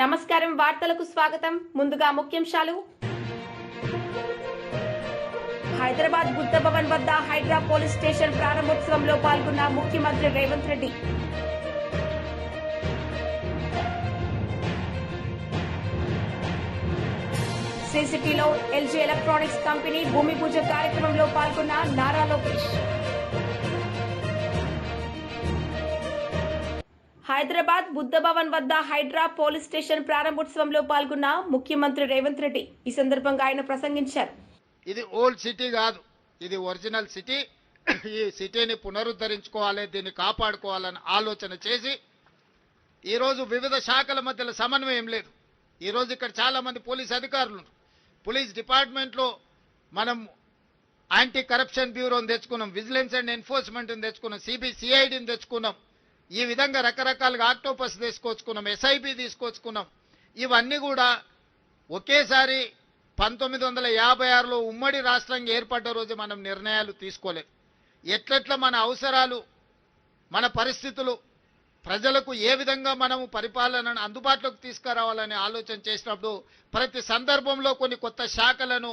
నమస్కారం వార్తలకు స్వాగతం. ముందుగా ముఖ్యాంశాలు. హైదరాబాద్ బుద్ధ భవన్ వద్ద హైడ్రా పోలీస్ స్టేషన్ ప్రారంభోత్సవంలో పాల్గొన్న ముఖ్యమంత్రి రేవంత్ రెడ్డి. సిసిటీలో ఎల్జీ ఎలక్ట్రానిక్స్ కంపెనీ భూమి పూజ కార్యక్రమంలో పాల్గొన్న నారా లోకేష్. హైదరాబాద్ బుద్ధ భవన్ వద్ద హైడ్రా పోలీస్ స్టేషన్ ప్రారంభోత్సవంలో పాల్గొన్న ముఖ్యమంత్రి రేవంత్ రెడ్డి ఈ సందర్భంగా ఆయన ప్రసంగించారు. ఇది ఓల్డ్ సిటీ కాదు. ఇది ఒరిజినల్ సిటీ. ఈ సిటీని పునరుద్ధరించుకోవాలి దీన్ని కాపాడుకోవాలని ఆలోచన చేసి ఈరోజు వివిధ శాఖల మధ్యలో సమన్వయం లేదు. ఈరోజు ఇక్కడ చాలా మంది పోలీస్ అధికారులు పోలీస్ డిపార్ట్మెంట్లో మనం యాంటీ కరప్షన్ బ్యూరోని తెచ్చుకున్నాం విజిలెన్స్ అండ్ ఎన్ఫోర్స్మెంట్ని తెచ్చుకున్నాం సిబిసిఐడిని తెచ్చుకున్నాం. ఈ విధంగా రకరకాలుగా ఆక్టోపస్ తీసుకొచ్చుకున్నాం ఎస్ఐపి తీసుకొచ్చుకున్నాం. ఇవన్నీ కూడా ఒకేసారి పంతొమ్మిది వందల యాభై ఆరులో ఉమ్మడి రాష్ట్రంగా ఏర్పడ్డ రోజు మనం నిర్ణయాలు తీసుకోలేం. ఎట్లెట్ల మన అవసరాలు మన పరిస్థితులు ప్రజలకు ఏ విధంగా మనము పరిపాలనను అందుబాటులోకి తీసుకురావాలనే ఆలోచన చేసినప్పుడు ప్రతి సందర్భంలో కొన్ని కొత్త శాఖలను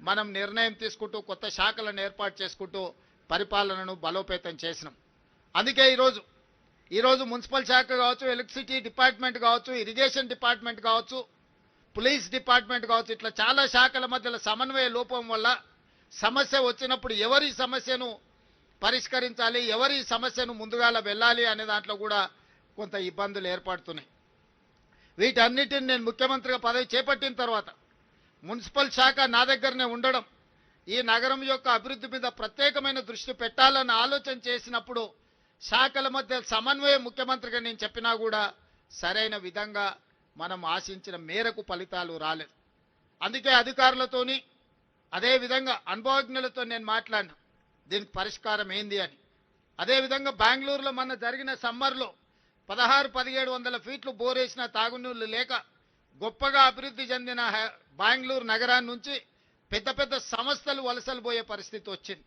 మనం నిర్ణయం తీసుకుంటూ కొత్త శాఖలను ఏర్పాటు చేసుకుంటూ పరిపాలనను బలోపేతం చేసినాం. అందుకే ఈరోజు ఈరోజు మున్సిపల్ శాఖ కావచ్చు ఎలక్ట్రిసిటీ డిపార్ట్మెంట్ కావచ్చు ఇరిగేషన్ డిపార్ట్మెంట్ కావచ్చు పోలీస్ డిపార్ట్మెంట్ కావచ్చు ఇట్లా చాలా శాఖల మధ్యలో సమన్వయ లోపం వల్ల సమస్య వచ్చినప్పుడు ఎవరి సమస్యను పరిష్కరించాలి ఎవరి సమస్యను ముందుగాల వెళ్ళాలి అనే దాంట్లో కూడా కొంత ఇబ్బందులు ఏర్పడుతున్నాయి. వీటన్నిటిని నేను ముఖ్యమంత్రిగా పదవి చేపట్టిన తర్వాత మున్సిపల్ శాఖ నా దగ్గరనే ఉండడం ఈ నగరం యొక్క అభివృద్ధి మీద ప్రత్యేకమైన దృష్టి పెట్టాలని ఆలోచన చేసినప్పుడు శాఖల మధ్య సమన్వయం ముఖ్యమంత్రిగా నేను చెప్పినా కూడా సరైన విధంగా మనం ఆశించిన మేరకు ఫలితాలు రాలేదు. అందుకే అధికారులతోని అదేవిధంగా అనుభవజ్ఞులతో నేను మాట్లాడినా దీనికి పరిష్కారం ఏంది అని. అదేవిధంగా బెంగళూరులో మొన్న జరిగిన సమ్మర్లో పదహారు పదిహేడు వందల ఫీట్లు బోరేసిన తాగునీళ్ళు లేక గొప్పగా అభివృద్ధి చెందిన హ- బెంగళూరు నగరాన్ని నుంచి పెద్ద పెద్ద సంస్థలు వలసలు పోయే పరిస్థితి వచ్చింది.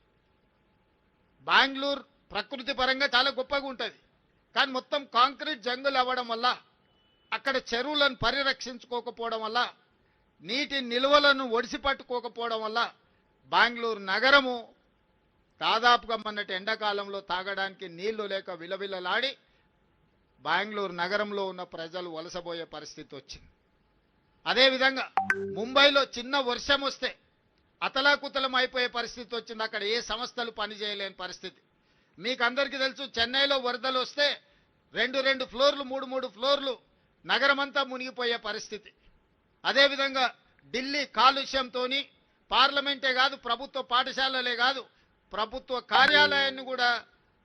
బెంగళూరు ప్రకృతి పరంగా చాలా గొప్పగా ఉంటుంది. కానీ మొత్తం కాంక్రీట్ జంగులు అవ్వడం వల్ల అక్కడ చెరువులను పరిరక్షించుకోకపోవడం వల్ల నీటి నిల్వలను ఒడిసి పట్టుకోకపోవడం వల్ల బెంగళూరు నగరము దాదాపుగా మొన్నటి ఎండాకాలంలో తాగడానికి నీళ్ళు లేక విలవిలలాడి బెంగళూరు నగరంలో ఉన్న ప్రజలు వలసపోయే పరిస్థితి వచ్చింది. అదేవిధంగా ముంబైలో చిన్న వర్షం వస్తే అతలాకుతలం అయిపోయే పరిస్థితి వచ్చింది. అక్కడ ఏ సంస్థలు పనిచేయలేని పరిస్థితి. మీకు అందరికీ తెలుసు చెన్నైలో వరదలు వస్తే రెండు రెండు ఫ్లోర్లు మూడు మూడు ఫ్లోర్లు నగరమంతా మునిగిపోయే పరిస్థితి. అదేవిధంగా ఢిల్లీ కాలుష్యంతో పార్లమెంటే కాదు ప్రభుత్వ పాఠశాలలే కాదు ప్రభుత్వ కార్యాలయాన్ని కూడా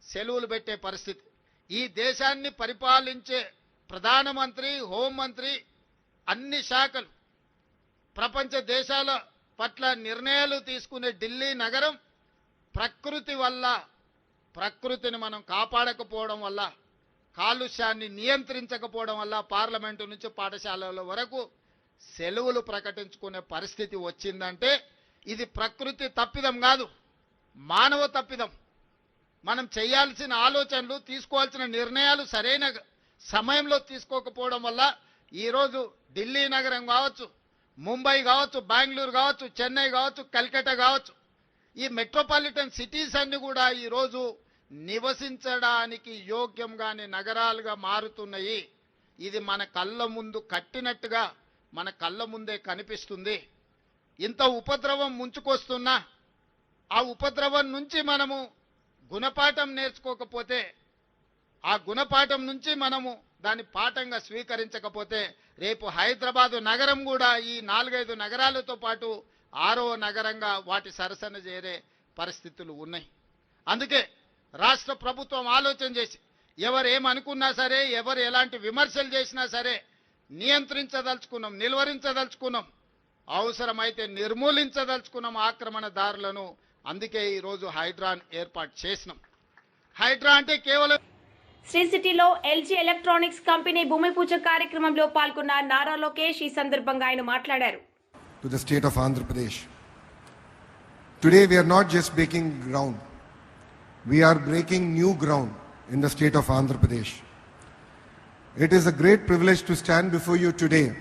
సెలవులు పెట్టే పరిస్థితి. ఈ దేశాన్ని పరిపాలించే ప్రధానమంత్రి హోంమంత్రి అన్ని శాఖలు ప్రపంచ దేశాల పట్ల నిర్ణయాలు తీసుకునే ఢిల్లీ నగరం ప్రకృతి వల్ల ప్రకృతిని మనం కాపాడకపోవడం వల్ల కాలుష్యాన్ని నియంత్రించకపోవడం వల్ల పార్లమెంటు నుంచి పాఠశాలల వరకు సెలవులు ప్రకటించుకునే పరిస్థితి వచ్చిందంటే ఇది ప్రకృతి తప్పిదం కాదు. మానవ తప్పిదం. మనం చేయాల్సిన ఆలోచనలు తీసుకోవాల్సిన నిర్ణయాలు సరైన సమయంలో తీసుకోకపోవడం వల్ల ఈరోజు ఢిల్లీ నగరం కావచ్చు ముంబై కావచ్చు బెంగళూరు కావచ్చు చెన్నై కావచ్చు కలికట్ట కావచ్చు ఈ మెట్రోపాలిటన్ సిటీస్ అన్ని కూడా ఈరోజు నివసించడానికి యోగ్యంగానే నగరాలుగా మారుతున్నాయి. ఇది మన కళ్ళ ముందు కట్టినట్టుగా మన కళ్ళ ముందే కనిపిస్తుంది. ఇంత ఉపద్రవం ముంచుకొస్తున్నా ఆ ఉపద్రవం నుంచి మనము గుణపాఠం నేర్చుకోకపోతే ఆ గుణపాఠం నుంచి మనము దాన్ని పాఠంగా స్వీకరించకపోతే రేపు హైదరాబాదు నగరం కూడా ఈ నాలుగైదు నగరాలతో పాటు ఆరో నగరంగా వాటి సరసన చేరే పరిస్థితులు ఉన్నాయి. అందుకే రాష్ట్ర ప్రభుత్వం ఆలోచన చేసి ఎవరు ఏమనుకున్నా సరే ఎవరు ఎలాంటి విమర్శలు చేసినా సరే నియంత్రించదలుచుకున్నాం నిలువరించదలుచుకున్నాం. అవసరమైతే నిర్మూలించదలుచుకున్నాం ఆక్రమణదారులను. అందుకే ఈరోజు హైడ్రాన్ ఏర్పాటు చేసినాం. హైడ్రా అంటే కేవలం శ్రీ సిటీలో ఎల్జీ ఎలక్ట్రానిక్స్ కంపెనీ భూమి పూజ కార్యక్రమంలో పాల్గొన్న నారా లోకేష్ ఈ సందర్భంగా ఆయన మాట్లాడారు. State of Andhra Pradesh. Today, we are not just breaking ground, we are breaking new ground in the state of Andhra Pradesh. It is a great privilege to stand before you today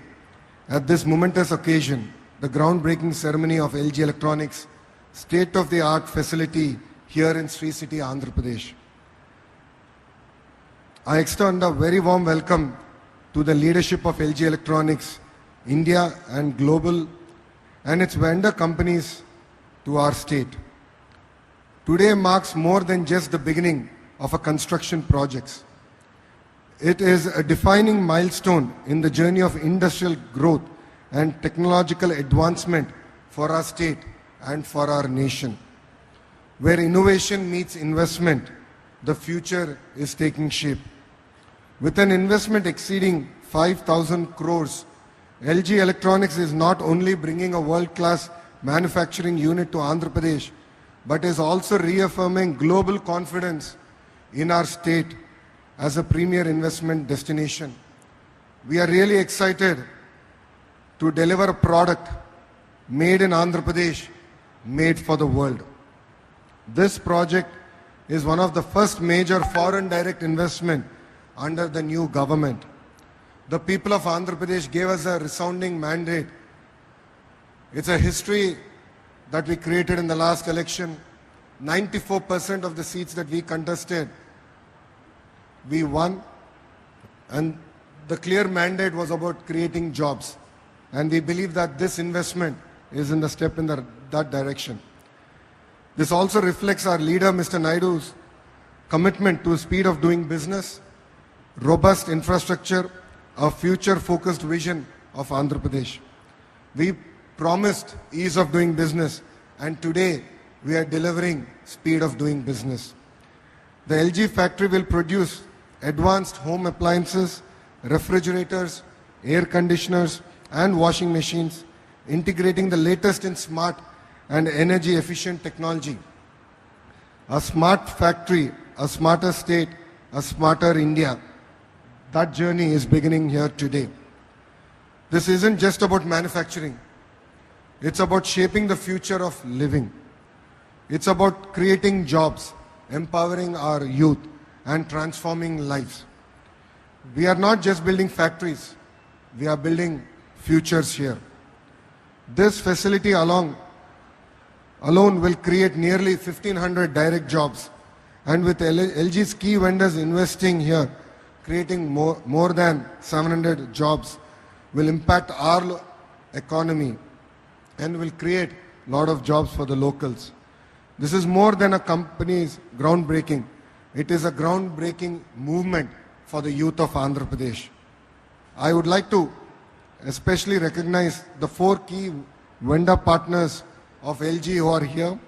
at this momentous occasion, the groundbreaking ceremony of LG Electronics state-of-the-art facility here in Sri City, Andhra Pradesh. I extend a very warm welcome to the leadership of LG Electronics, India and global, and its vendor companies to our state. Today marks more than just the beginning of a construction projects. It is a defining milestone in the journey of industrial growth and technological advancement for our state and for our nation. Where innovation meets investment, the future is taking shape. With an investment exceeding 5,000 crores, LG Electronics is not only bringing a world-class manufacturing unit to Andhra Pradesh, but is also reaffirming global confidence in our state as a premier investment destination. We are really excited to deliver a product made in Andhra Pradesh, made for the world. This project is one of the first major foreign direct investment under the new government. The people of Andhra Pradesh gave us a resounding mandate. It's a history that we created in the last election. 94% of the seats that we contested, we won. And the clear mandate was about creating jobs. And we believe that this investment is in the step in the, that direction. This also reflects our leader, Mr. Naidu's commitment to speed of doing business, robust infrastructure, a future-focused vision of Andhra Pradesh. We promised ease of doing business, and today we are delivering speed of doing business. The LG factory will produce advanced home appliances, refrigerators, air conditioners, and washing machines, integrating the latest in smart and energy efficient technology. A smart factory, a smarter state, a smarter India. That journey is beginning here today. This isn't just about manufacturing. It's about shaping the future of living. It's about creating jobs, empowering our youth, and transforming lives. We are not just building factories, we are building futures here. This facility along, alone will create nearly 1500 direct jobs. And with LG's key vendors investing here, creating more, more than 700 jobs, will impact our economy and will create a lot of jobs for the locals. This is more than a company's groundbreaking. It is a groundbreaking movement for the youth of Andhra Pradesh. I would like to especially recognize the four key vendor partners of LG who are here.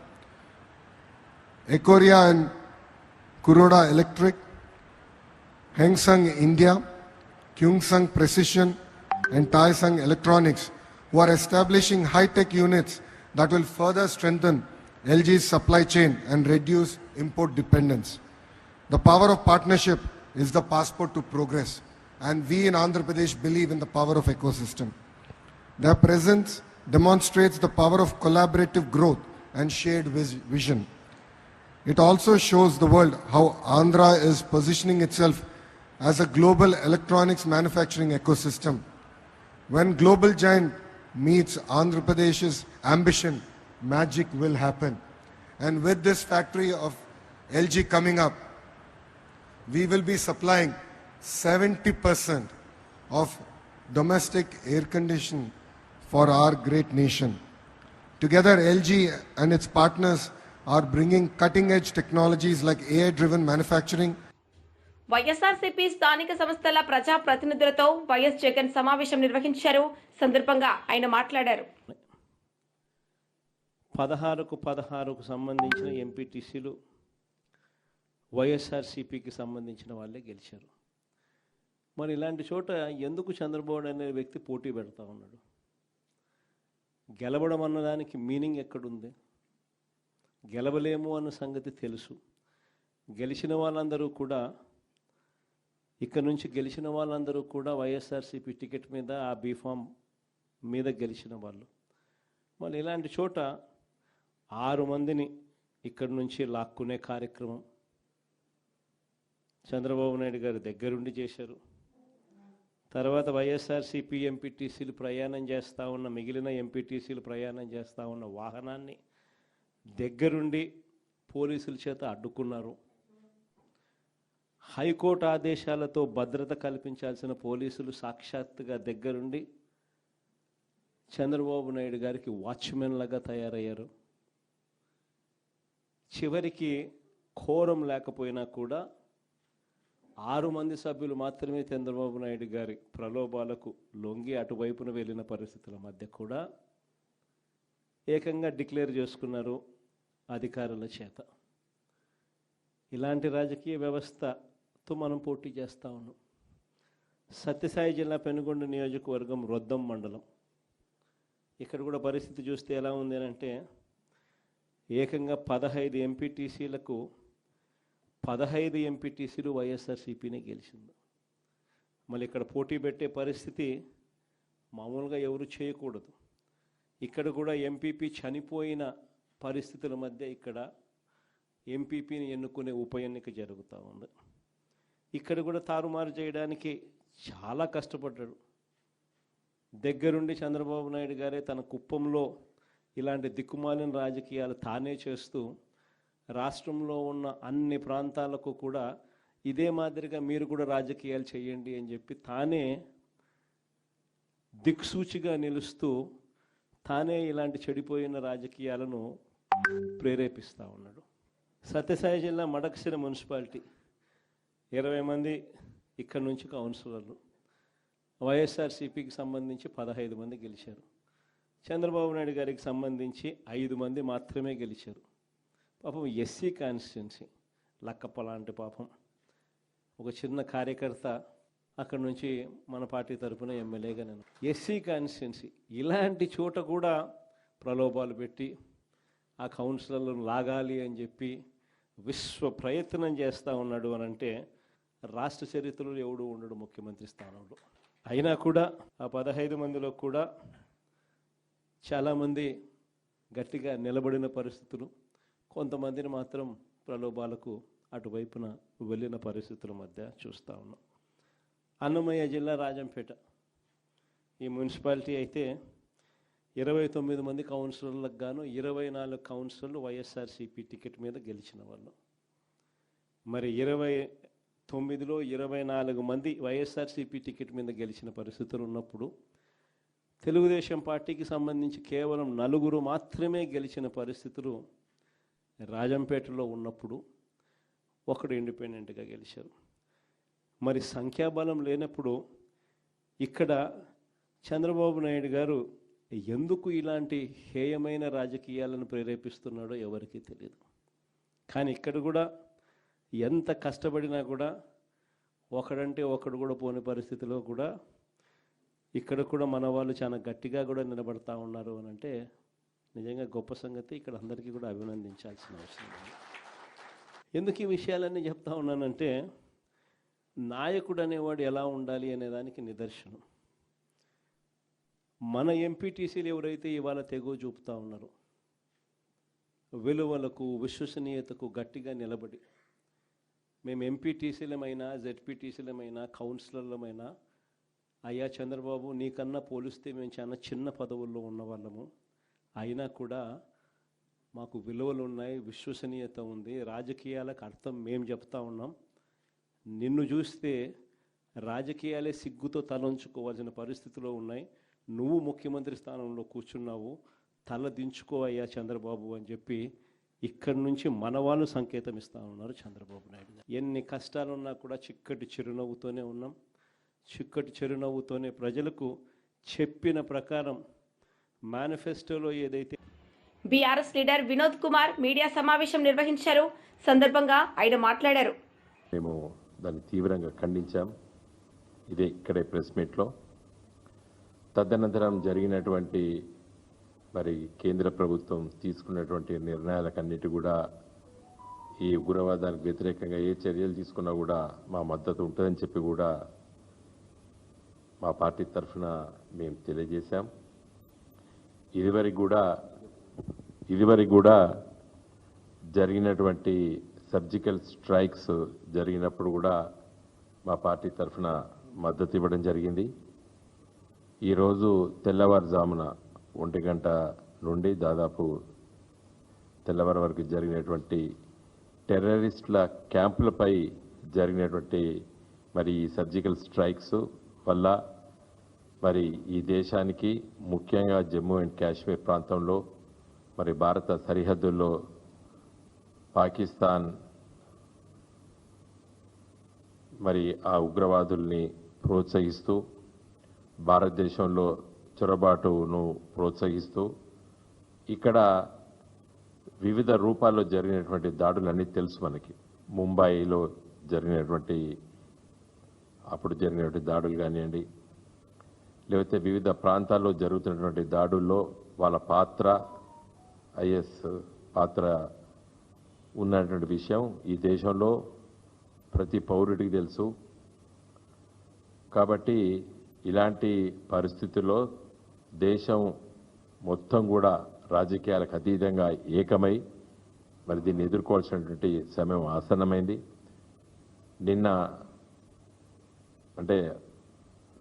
Ekoria and Kuroda Electric, Hengsung India, Kyungsung Precision, and Taisung Electronics, who are establishing high-tech units that will further strengthen LG's supply chain and reduce import dependence. The power of partnership is the passport to progress, and we in Andhra Pradesh believe in the power of ecosystem. Their presence demonstrates the power of collaborative growth and shared vis- vision. It also shows the world how Andhra is positioning itself as a global electronics manufacturing ecosystem. When global giant meets Andhra Pradesh's ambition, magic will happen. And with this factory of LG coming up, we will be supplying 70% of domestic air conditioning for our great nation. Together, LG and its partners are bringing cutting edge technologies like AI driven manufacturing YSRCP స్థానిక సంస్థల ప్రజా ప్రతినిధులతో YS Jagan సమావేశం నిర్వహించారు. సందర్భంగా ఆయన మాట్లాడారు. పదహారుకు పదహారుకు సంబంధించిన ఎంపీటీసీలు వైఎస్ఆర్సీపీకి సంబంధించిన వాళ్ళే గెలిచారు. మరి ఇలాంటి చోట ఎందుకు చంద్రబాబు అనే వ్యక్తి పోటీ పెడతా ఉన్నాడు? గెలవడం అన్నదానికి మీనింగ్ ఎక్కడుంది? గెలవలేము అన్న సంగతి తెలుసు. గెలిచిన వాళ్ళందరూ కూడా ఇక్కడ నుంచి గెలిచిన వాళ్ళందరూ కూడా వైఎస్ఆర్సీపీ టికెట్ మీద ఆ బీఫామ్ మీద గెలిచిన వాళ్ళు. మళ్ళీ ఇలాంటి చోట ఆరు మందిని ఇక్కడి నుంచి లాక్కునే కార్యక్రమం చంద్రబాబు నాయుడు గారి దగ్గరుండి చేశారు. తర్వాత వైఎస్ఆర్సీపీ ఎంపీటీసీలు ప్రయాణం చేస్తూ ఉన్న మిగిలిన ఎంపీటీసీలు ప్రయాణం చేస్తూ ఉన్న వాహనాన్ని దగ్గరుండి పోలీసుల చేత అడ్డుకున్నారు. హైకోర్టు ఆదేశాలతో భద్రత కల్పించాల్సిన పోలీసులు సాక్షాత్తుగా దగ్గరుండి చంద్రబాబు నాయుడు గారికి వాచ్మెన్లాగా తయారయ్యారు. చివరికి కోరం లేకపోయినా కూడా ఆరు మంది సభ్యులు మాత్రమే చంద్రబాబు నాయుడు గారి ప్రలోభాలకు లొంగి అటువైపున వెళ్ళిన పరిస్థితుల మధ్య కూడా ఏకంగా డిక్లేర్ చేసుకున్నారు అధికారుల చేత. ఇలాంటి రాజకీయ వ్యవస్థ తో మనం పోటీ చేస్తూ ఉన్నాం. సత్యసాయి జిల్లా పెనుగొండ నియోజకవర్గం రొద్దం మండలం. ఇక్కడ కూడా పరిస్థితి చూస్తే ఎలా ఉంది అని అంటే ఏకంగా పదహైదు ఎంపీటీసీలకు పదహైదు ఎంపీటీసీలు వైఎస్ఆర్సీపీనే గెలిచింది. మళ్ళీ ఇక్కడ పోటీ పెట్టే పరిస్థితి మామూలుగా ఎవరు చేయకూడదు. ఇక్కడ కూడా ఎంపీపీ చనిపోయిన పరిస్థితుల మధ్య ఇక్కడ ఎంపీపీని ఎన్నుకునే ఉప ఎన్నిక జరుగుతూ ఉంది. ఇక్కడ కూడా తారుమారు చేయడానికి చాలా కష్టపడ్డాడు. దగ్గరుండి చంద్రబాబు నాయుడు గారే తన కుప్పంలో ఇలాంటి దిక్కుమాలిన రాజకీయాలు తానే చేస్తూ రాష్ట్రంలో ఉన్న అన్ని ప్రాంతాలకు కూడా ఇదే మాదిరిగా మీరు కూడా రాజకీయాలు చేయండి అని చెప్పి తానే దిక్సూచిగా నిలుస్తూ తానే ఇలాంటి చెడిపోయిన రాజకీయాలను ప్రేరేపిస్తూ ఉన్నాడు. సత్యసాయి జిల్లా మడకసిర మున్సిపాలిటీ ఇరవై మంది ఇక్కడి నుంచి కౌన్సిలర్లు. వైఎస్ఆర్సీపీకి సంబంధించి పదహైదు మంది గెలిచారు. చంద్రబాబు నాయుడు గారికి సంబంధించి ఐదు మంది మాత్రమే గెలిచారు. పాపం ఎస్సీ కాన్స్టిట్యున్సీ. లక్కప్ప లాంటి పాపం. ఒక చిన్న కార్యకర్త అక్కడ నుంచి మన పార్టీ తరఫున ఎమ్మెల్యేగా నేను. SC constituency. ఇలాంటి చోట కూడా ప్రలోభాలు పెట్టి ఆ కౌన్సిలర్లను లాగాలి అని చెప్పి విశ్వ ప్రయత్నం చేస్తూ ఉన్నాడు అని అంటే రాష్ట్ర చరిత్రలో ఎవడు ఉండడు ముఖ్యమంత్రి స్థానంలో. అయినా కూడా ఆ పదహైదు మందిలో కూడా చాలామంది గట్టిగా నిలబడిన పరిస్థితులు కొంతమందిని మాత్రం ప్రలోభాలకు అటువైపున వెళ్ళిన పరిస్థితుల మధ్య చూస్తూ ఉన్నాం. అన్నమయ్య జిల్లా రాజంపేట. ఈ మున్సిపాలిటీ అయితే ఇరవై తొమ్మిది మంది కౌన్సిలర్లకు గాను ఇరవై నాలుగు కౌన్సిలర్లు వైఎస్ఆర్సీపీ టికెట్ మీద గెలిచిన వాళ్ళు. మరి ఇరవై తొమ్మిదిలో ఇరవై నాలుగు మంది వైఎస్ఆర్సీపీ టికెట్ మీద గెలిచిన పరిస్థితులు ఉన్నప్పుడు తెలుగుదేశం పార్టీకి సంబంధించి కేవలం నలుగురు మాత్రమే గెలిచిన పరిస్థితులు రాజంపేటలో ఉన్నప్పుడు ఒకడు ఇండిపెండెంట్గా గెలిచారు. మరి సంఖ్యాబలం లేనప్పుడు ఇక్కడ చంద్రబాబు నాయుడు గారు ఎందుకు ఇలాంటి హేయమైన రాజకీయాలను ప్రేరేపిస్తున్నాడో ఎవరికీ తెలియదు. కానీ ఇక్కడ కూడా ఎంత కష్టపడినా కూడా ఒకడంటే ఒకడు కూడా పోని పరిస్థితిలో కూడా ఇక్కడ కూడా మన వాళ్ళు చాలా గట్టిగా కూడా నిలబడతా ఉన్నారు అని అంటే నిజంగా గొప్ప సంగతి. ఇక్కడ అందరికీ కూడా అభినందించాల్సిన అవసరం ఎందుకు ఈ విషయాలన్నీ చెప్తా ఉన్నానంటే నాయకుడు అనేవాడు ఎలా ఉండాలి అనే దానికి నిదర్శనం. మన ఎంపీటీసీలు ఎవరైతే ఇవాళ తెగువ చూపుతా ఉన్నారో విలువలకు విశ్వసనీయతకు గట్టిగా నిలబడి మేము ఎంపీటీసీలమైనా జెడ్పీటీసీలమైనా కౌన్సిలర్లమైనా అయ్యా చంద్రబాబు నీకన్నా పోలిస్తే మేము చాలా చిన్న పదవుల్లో ఉన్నవాళ్ళము. అయినా కూడా మాకు విలువలు ఉన్నాయి విశ్వసనీయత ఉంది రాజకీయాలకు అర్థం మేము చెప్తా ఉన్నాం. నిన్ను చూస్తే రాజకీయాలే సిగ్గుతో తలంచుకోవాల్సిన పరిస్థితిలో ఉన్నాయి. నువ్వు ముఖ్యమంత్రి స్థానంలో కూర్చున్నావు తల దించుకో అయ్యా చంద్రబాబు అని చెప్పి ఇక్కడి నుంచి మన వాళ్ళు సంకేతం ఇస్తా ఉన్నారు చంద్రబాబు నాయుడు గారు. ఎన్ని కష్టాలున్నా కూడా చిక్కటి చిరునవ్వుతోనే ఉన్నాం. చిక్కటి చిరునవ్వుతోనే ప్రజలకు చెప్పిన ప్రకారం మేనిఫెస్టోలో ఏదైతే BRS leader Vinod Kumar media సమావేశం నిర్వహించారు. సందర్భంగా ఆయన మాట్లాడారు. మేము దాన్ని తీవ్రంగా ఖండించాం. ఇదే ఇక్కడే ప్రెస్ మీట్లో. తదనంతరం జరిగినటువంటి మరి కేంద్ర ప్రభుత్వం తీసుకున్నటువంటి నిర్ణయాలకన్నిటి కూడా ఈ ఉగ్రవాదానికి వ్యతిరేకంగా ఏ చర్యలు తీసుకున్నా కూడా మా మద్దతు ఉంటుందని చెప్పి కూడా మా పార్టీ తరఫున మేము తెలియజేశాం. ఇదివరకు కూడా ఇదివరకు కూడా జరిగినటువంటి సర్జికల్ స్ట్రైక్స్ జరిగినప్పుడు కూడా మా పార్టీ తరఫున మద్దతు ఇవ్వడం జరిగింది. ఈరోజు తెల్లవారుజామున ఒంటి గంట నుండి దాదాపు తెల్లవారు వరకు జరిగినటువంటి టెర్రరిస్టుల క్యాంపులపై జరిగినటువంటి మరి ఈ సర్జికల్ స్ట్రైక్స్ వల్ల మరి ఈ దేశానికి ముఖ్యంగా జమ్మూ అండ్ కాశ్మీర్ ప్రాంతంలో మరి భారత సరిహద్దుల్లో పాకిస్తాన్ మరి ఆ ఉగ్రవాదుల్ని ప్రోత్సహిస్తూ భారతదేశంలో చొరబాటును ప్రోత్సహిస్తూ ఇక్కడ వివిధ రూపాల్లో జరిగినటువంటి దాడులన్నీ తెలుసు మనకి. ముంబైలో జరిగినటువంటి అప్పుడు జరిగినటువంటి దాడులు కానివ్వండి లేకపోతే వివిధ ప్రాంతాల్లో జరుగుతున్నటువంటి దాడుల్లో వాళ్ళ పాత్ర ఐఎస్ పాత్ర ఉన్నటువంటి విషయం ఈ దేశంలో ప్రతి పౌరుడికి తెలుసు. కాబట్టి ఇలాంటి పరిస్థితుల్లో దేశం మొత్తం కూడా రాజకీయాలకు అతీతంగా ఏకమై మరి దీన్ని ఎదుర్కోవాల్సినటువంటి సమయం ఆసన్నమైంది. నిన్న అంటే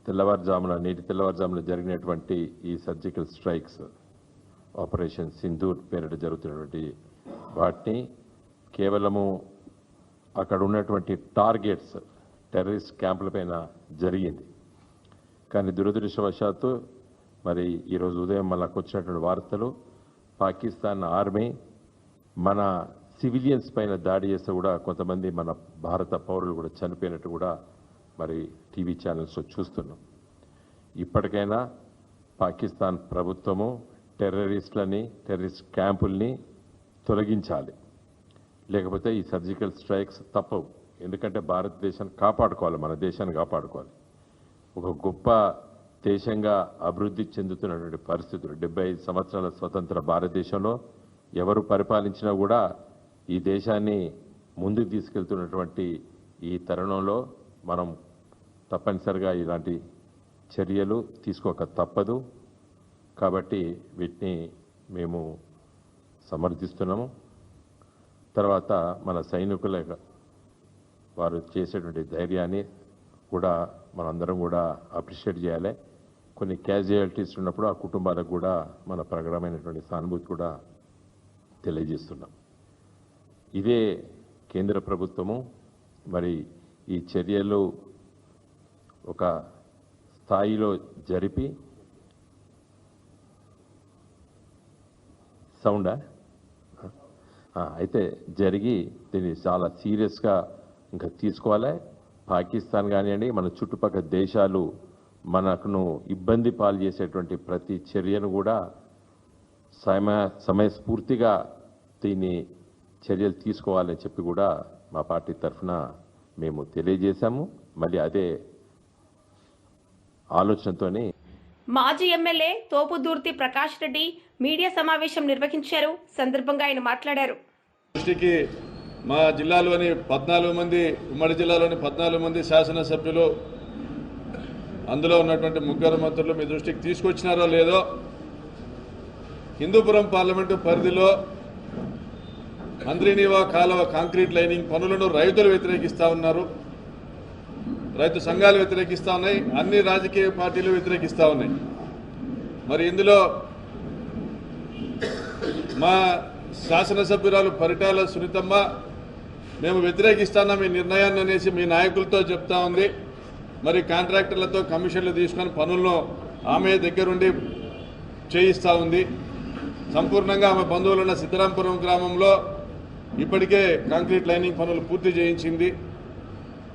తెల్లవారుజామున నేటి తెల్లవారుజామున జరిగినటువంటి ఈ సర్జికల్ స్ట్రైక్స్ ఆపరేషన్ సింధూర్ పేరిట జరుగుతున్నటువంటి వాటిని కేవలము అక్కడ ఉన్నటువంటి టార్గెట్స్ టెర్రరిస్ట్ క్యాంపులపైన జరిగింది. కానీ దురదృష్టవశాత్తు మరి ఈరోజు ఉదయం మనకు వచ్చినటువంటి వార్తలు. పాకిస్తాన్ ఆర్మీ మన సివిలియన్స్ పైన దాడి చేస్తే కూడా కొంతమంది మన భారత పౌరులు కూడా చనిపోయినట్టు కూడా మరి టీవీ ఛానల్స్లో చూస్తున్నాం. ఇప్పటికైనా పాకిస్తాన్ ప్రభుత్వము టెర్రరిస్టులని టెర్రరిస్ట్ క్యాంపుల్ని తొలగించాలి. లేకపోతే ఈ సర్జికల్ స్ట్రైక్స్ తప్పవు. ఎందుకంటే భారతదేశాన్ని కాపాడుకోవాలి మన దేశాన్ని కాపాడుకోవాలి. ఒక గొప్ప దేశంగా అభివృద్ధి చెందుతున్నటువంటి పరిస్థితులు. డెబ్బై ఐదు సంవత్సరాల స్వతంత్ర భారతదేశంలో ఎవరు పరిపాలించినా కూడా ఈ దేశాన్ని ముందుకు తీసుకెళ్తున్నటువంటి ఈ తరుణంలో మనం తప్పనిసరిగా ఇలాంటి చర్యలు తీసుకోక తప్పదు. కాబట్టి వీటిని మేము సమర్థిస్తున్నాము. తర్వాత మన సైనికుల వారు చేసేటువంటి ధైర్యాన్ని కూడా మనందరం కూడా అప్రిషియేట్ చేయాలి. కొన్ని క్యాజువాలిటీస్ ఉన్నప్పుడు ఆ కుటుంబాలకు కూడా మన ప్రగాఢమైనటువంటి సానుభూతి కూడా తెలియజేస్తున్నాం. ఇదే కేంద్ర ప్రభుత్వము మరి ఈ చర్యలు ఒక స్థాయిలో జరిపి సౌండా? అయితే జరిగి దీన్ని చాలా సీరియస్గా ఇంకా తీసుకోవాలి? పాకిస్తాన్ కానివ్వండి మన చుట్టుపక్కల దేశాలు మనకును ఇబ్బంది పాలు చేసేటువంటి ప్రతి చర్యను కూడా సమయ సమయస్ఫూర్తిగా దీన్ని చర్యలు తీసుకోవాలని చెప్పి కూడా మా పార్టీ తరఫున మేము తెలియజేశాము. మళ్ళీ అదే ఆలోచనతోని మాజీ ఎమ్మెల్యే తోపుదూర్తి ప్రకాష్ రెడ్డి మీడియా సమావేశం నిర్వహించారు. సందర్భంగా ఆయన మాట్లాడారు. దృష్టికి మా జిల్లాలోని పద్నాలుగు మంది ఉమ్మడి జిల్లాలోని పద్నాలుగు మంది శాసనసభ్యులు అందులో ఉన్నటువంటి ముగ్గురు మంత్రులు మీ దృష్టికి తీసుకొచ్చినారో లేదో హిందూపురం పార్లమెంటు పరిధిలో మంత్రినీవా కాలువ కాంక్రీట్ లైనింగ్ పనులను రైతులు వ్యతిరేకిస్తా ఉన్నారు. రైతు సంఘాలు వ్యతిరేకిస్తా ఉన్నాయి. అన్ని రాజకీయ పార్టీలు వ్యతిరేకిస్తా ఉన్నాయి. మరి ఇందులో మా శాసనసభ్యురాలు పరిటాల సునీతమ్మ మేము వ్యతిరేకిస్తానా మీ నిర్ణయాన్ని అనేసి మీ నాయకులతో చెప్తా ఉంది. మరి కాంట్రాక్టర్లతో కమిషన్లు తీసుకొని పనులను ఆమె దగ్గరుండి చేయిస్తూ ఉంది. సంపూర్ణంగా ఆమె బంధువులున్న సిద్ధరాంపురం గ్రామంలో ఇప్పటికే కాంక్రీట్ లైనింగ్ పనులు పూర్తి చేయించింది.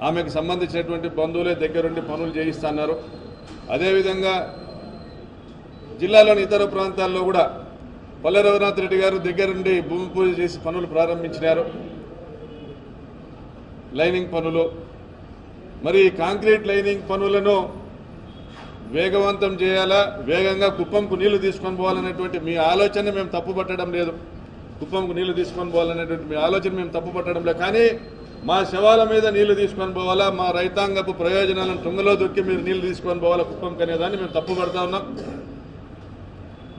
ఆమెకు సంబంధించినటువంటి బంధువులే దగ్గరుండి పనులు చేయిస్తున్నారు. అదేవిధంగా జిల్లాలోని ఇతర ప్రాంతాల్లో కూడా పల్లె రఘునాథ్ రెడ్డి గారు దగ్గరుండి భూమి పూజ చేసి పనులు ప్రారంభించినారు. లైనింగ్ పనులు మరి కాంక్రీట్ లైనింగ్ పనులను వేగవంతం చేయాలా? వేగంగా కుప్పంకు నీళ్ళు తీసుకొని పోవాలనేటువంటి మీ ఆలోచన మేము తప్పుపట్టడం లేదు. కుప్పంకు నీళ్ళు తీసుకొని పోవాలనేటువంటి మీ ఆలోచన మేము తప్పుపట్టడం లేదు. కానీ మా శవాల మీద నీళ్ళు తీసుకొని పోవాలా? మా రైతాంగపు ప్రయోజనాలను తుంగలో దొక్కి మీరు నీళ్ళు తీసుకొని పోవాలా కుప్పంకి అనేదాన్ని మేము తప్పుపడతా ఉన్నాం.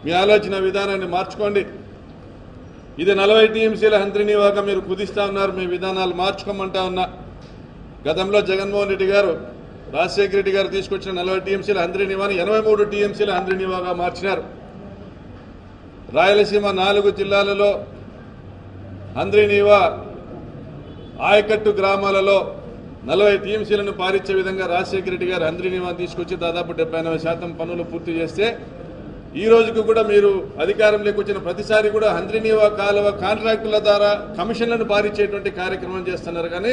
మీ ఆలోచన విధానాన్ని మార్చుకోండి. ఇది నలభై టీఎంసీల హంత్రినివాక మీరు కుదిస్తా ఉన్నారు. మీ విధానాలు మార్చుకోమంటా ఉన్నా. గతంలో జగన్మోహన్ రెడ్డి గారు రాజశేఖర రెడ్డి గారు తీసుకొచ్చిన నలభై టీఎంసీల హంద్రీనివాని ఎనభై మూడు టీఎంసీల హంద్రీనివాగా మార్చినారు. రాయలసీమ నాలుగు జిల్లాలలో హంద్రీనివా ఆయకట్టు గ్రామాలలో నలభై టీఎంసీలను పారించే విధంగా రాజశేఖర రెడ్డి గారు హంద్రీనివా తీసుకొచ్చి దాదాపు డెబ్బై ఎనభై శాతం పనులు పూర్తి చేస్తే ఈ రోజుకు కూడా మీరు అధికారంలోకి వచ్చిన ప్రతిసారి కూడా హంద్రీనివా కాలువ కాంట్రాక్టుల ద్వారా కమిషన్లను పారించేటువంటి కార్యక్రమం చేస్తున్నారు. కానీ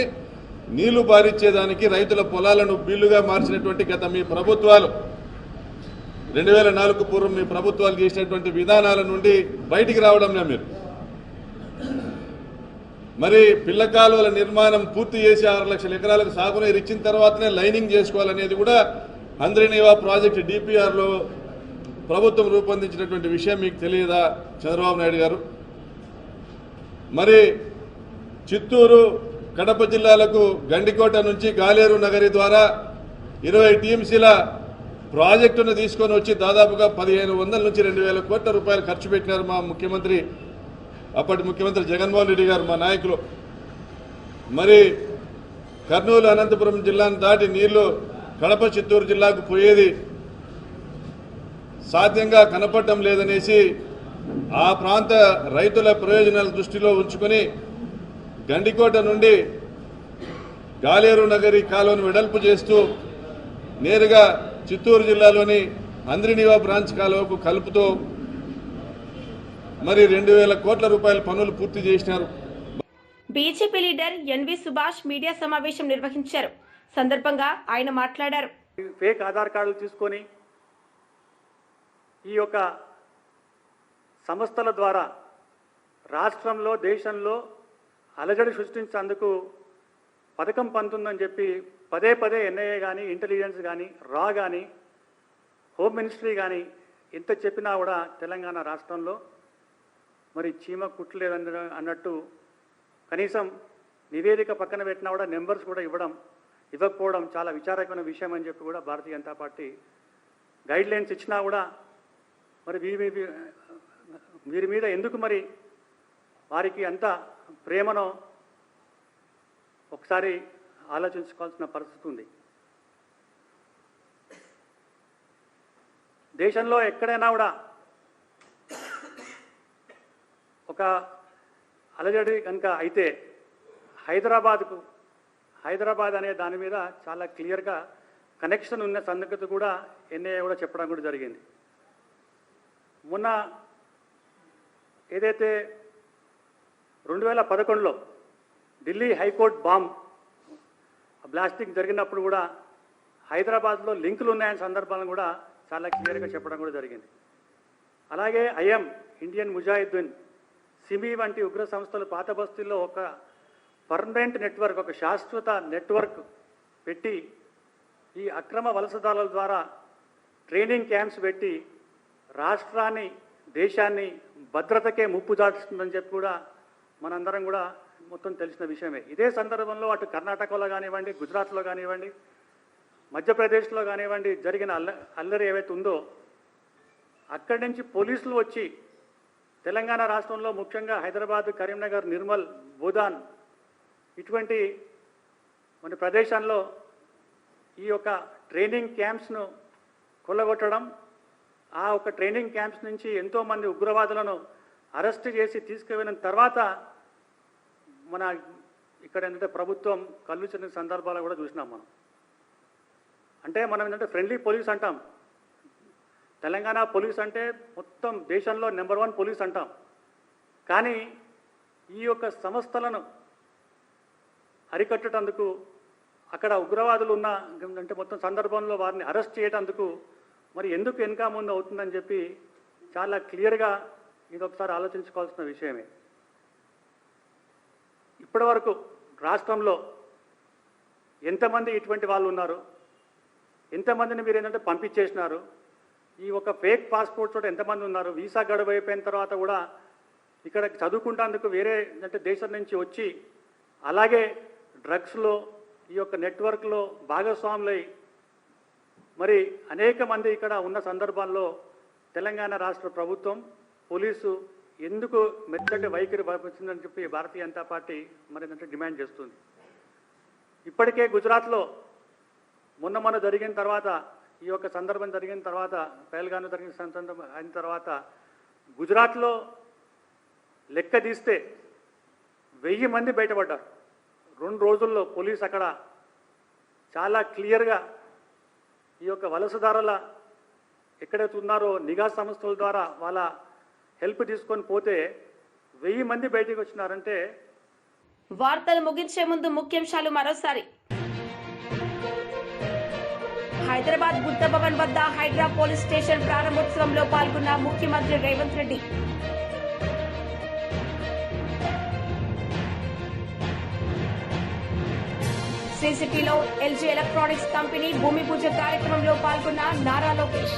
నీళ్ళు పారించేదానికి రైతుల పొలాలను బిల్లుగా మార్చినటువంటి గత మీ ప్రభుత్వాలు. రెండు వేల నాలుగు పూర్వం మీ ప్రభుత్వాలు చేసినటువంటి విధానాల నుండి బయటికి రావడంలే మీరు. మరి పిల్ల కాలువల నిర్మాణం పూర్తి చేసి ఆరు లక్షల ఎకరాలకు సాగునీరు ఇచ్చిన తర్వాతనే లైనింగ్ చేసుకోవాలనేది కూడా హంద్రీనివా ప్రాజెక్టు డిపిఆర్లో ప్రభుత్వం రూపొందించినటువంటి విషయం మీకు తెలియదా చంద్రబాబు నాయుడు గారు? మరి చిత్తూరు కడప జిల్లాలకు గండికోట నుంచి గాలేరు నగరి ద్వారా ఇరవై టీఎంసీల ప్రాజెక్టును తీసుకొని వచ్చి దాదాపుగా పదిహేను వందల నుంచి రెండు వేల కోట్ల రూపాయలు ఖర్చు పెట్టినారు మా ముఖ్యమంత్రి అప్పటి ముఖ్యమంత్రి జగన్మోహన్ రెడ్డి గారు మా నాయకులు. మరి కర్నూలు అనంతపురం జిల్లాను దాటి నీళ్ళు కడప చిత్తూరు జిల్లాకు పోయేది సాధ్యంగా కనపడటం లేదనేసి ఆ ప్రాంత రైతుల ప్రయోజనాల దృష్టిలో ఉంచుకొని గండికోట నుండి గాలేరు నగరి కాలువను వెడల్పు చేస్తూ నేరుగా చిత్తూరు జిల్లాలోని అంద్రినివా బ్రాంచ్ కాలువకు కలుపుతూ మరి రెండు వేల కోట్ల రూపాయల పనులు పూర్తి చేసినారు. BJP leader NV Subhash media సమావేశం నిర్వహించారు. సందర్భంగా ఆయన మాట్లాడారు. ఫేక్ ఆధార్ కార్డులు తీసుకొని ఈ యొక్క సంస్థల ద్వారా రాష్ట్రంలో దేశంలో అలజడి సృష్టించేందుకు పథకం పంతుందని చెప్పి పదే పదే ఎన్ఐఏ కానీ ఇంటెలిజెన్స్ కానీ రా కానీ హోమ్ మినిస్ట్రీ కానీ ఎంత చెప్పినా కూడా తెలంగాణ రాష్ట్రంలో మరి చీమ కుట్టలేదని అన్నట్టు కనీసం నివేదిక పక్కన పెట్టినా కూడా నెంబర్స్ కూడా ఇవ్వడం ఇవ్వకపోవడం చాలా విచారకమైన విషయం అని చెప్పి కూడా Bharatiya Janata party guidelines ఇచ్చినా కూడా మరి వీరి వీరి- మీద ఎందుకు మరి వారికి అంత ప్రేమను ఒకసారి ఆలోచించుకోవాల్సిన పరిస్థితి ఉంది. దేశంలో ఎక్కడైనా కూడా ఒక అలజడి కనుక అయితే హైదరాబాద్కు హైదరాబాద్ అనే దాని మీద చాలా క్లియర్గా కనెక్షన్ ఉన్న సంగతి కూడా ఎన్ఐఏ కూడా చెప్పడం కూడా జరిగింది. మొన్న ఏదైతే రెండు వేల పదకొండులో ఢిల్లీ హైకోర్టు బాంబ్ బ్లాస్టింగ్ జరిగినప్పుడు కూడా హైదరాబాద్లో లింకులు ఉన్నాయని సందర్భాలను కూడా చాలా క్లియర్గా చెప్పడం కూడా జరిగింది. అలాగే ఐఎం ఇండియన్ ముజాహిద్దీన్ సిమి వంటి ఉగ్ర సంస్థలు పాత బస్తీల్లో ఒక పర్మనెంట్ నెట్వర్క్ ఒక శాశ్వత నెట్వర్క్ పెట్టి ఈ అక్రమ వలసదారుల ద్వారా ట్రైనింగ్ క్యాంప్స్ పెట్టి రాష్ట్రాన్ని దేశాన్ని భద్రతకే ముప్పు దాటుస్తుందని చెప్పి కూడా మనందరం కూడా మొత్తం తెలిసిన విషయమే. ఇదే సందర్భంలో అటు కర్ణాటకలో కానివ్వండి గుజరాత్లో కానివ్వండి మధ్యప్రదేశ్లో కానివ్వండి జరిగిన అల్ల అల్లరి ఏవైతే ఉందో అక్కడి నుంచి పోలీసులు వచ్చి తెలంగాణ రాష్ట్రంలో ముఖ్యంగా హైదరాబాద్ కరీంనగర్ నిర్మల్ భూదాన్ ఇటువంటి మన ప్రదేశాల్లో ఈ యొక్క ట్రైనింగ్ క్యాంప్స్ను కొల్లగొట్టడం ఆ ఒక ట్రైనింగ్ క్యాంప్స్ నుంచి ఎంతోమంది ఉగ్రవాదులను అరెస్ట్ చేసి తీసుకువెళ్ళిన తర్వాత మన ఇక్కడ ఏంటంటే ప్రభుత్వం కళ్ళు చెందిన సందర్భాలు కూడా చూసినాం మనం. అంటే మనం ఏంటంటే ఫ్రెండ్లీ పోలీస్ అంటాం. తెలంగాణ పోలీస్ అంటే మొత్తం దేశంలో నెంబర్ వన్ పోలీస్ అంటాం. కానీ ఈ యొక్క సంస్థలను అరికట్టేటందుకు అక్కడ ఉగ్రవాదులు ఉన్న అంటే మొత్తం సందర్భంలో వారిని అరెస్ట్ చేయటందుకు మరి ఎందుకు వెనుక ముందు అవుతుందని చెప్పి చాలా క్లియర్గా ఇది ఒకసారి ఆలోచించుకోవాల్సిన విషయమే. ఇప్పటి వరకు రాష్ట్రంలో ఎంతమంది ఇటువంటి వాళ్ళు ఉన్నారు? ఎంతమందిని మీరు ఏంటంటే పంపించేసినారు? ఈ ఒక ఫేక్ పాస్పోర్ట్ తోటి ఎంతమంది ఉన్నారు? వీసా గడువు అయిపోయిన తర్వాత కూడా ఇక్కడ చదువుకుంటేందుకు వేరే అంటే దేశం నుంచి వచ్చి అలాగే డ్రగ్స్లో ఈ యొక్క నెట్వర్క్లో భాగస్వాములై మరి అనేక మంది ఇక్కడ ఉన్న సందర్భాల్లో తెలంగాణ రాష్ట్ర ప్రభుత్వం పోలీసు ఎందుకు మెత్తటి వైఖరి వచ్చిందని చెప్పి భారతీయ జనతా పార్టీ మరి ఏంటంటే డిమాండ్ చేస్తుంది. ఇప్పటికే గుజరాత్లో మొన్న మొన్న జరిగిన తర్వాత ఈ యొక్క సందర్భం జరిగిన తర్వాత పహల్గాను జరిగిన సందర్భం అయిన తర్వాత గుజరాత్లో లెక్క తీస్తే వెయ్యి మంది బయటపడ్డారు. రెండు రోజుల్లో పోలీస్ అక్కడ చాలా క్లియర్గా ఈ యొక్క వలసదారుల ఎక్కడైతే ఉన్నారో నిఘా సంస్థల ద్వారా వాళ్ళ హెల్ప్ తీసుకొని పోతే వెయ్యి మంది బయటకు వచ్చినారంటే వార్తలు ముగించే ముందు ముఖ్యాంశాలు మరోసారి. హైదరాబాద్ బుద్ధ భవన్ వద్ద హైడ్రా పోలీస్ స్టేషన్ ప్రారంభోత్సవంలో పాల్గొన్న ముఖ్యమంత్రి రేవంత్ రెడ్డి. సిసిటీలో ఎల్జీ ఎలక్ట్రానిక్స్ కంపెనీ భూమి పూజ కార్యక్రమంలో పాల్గొన్న నారా లోకేష్.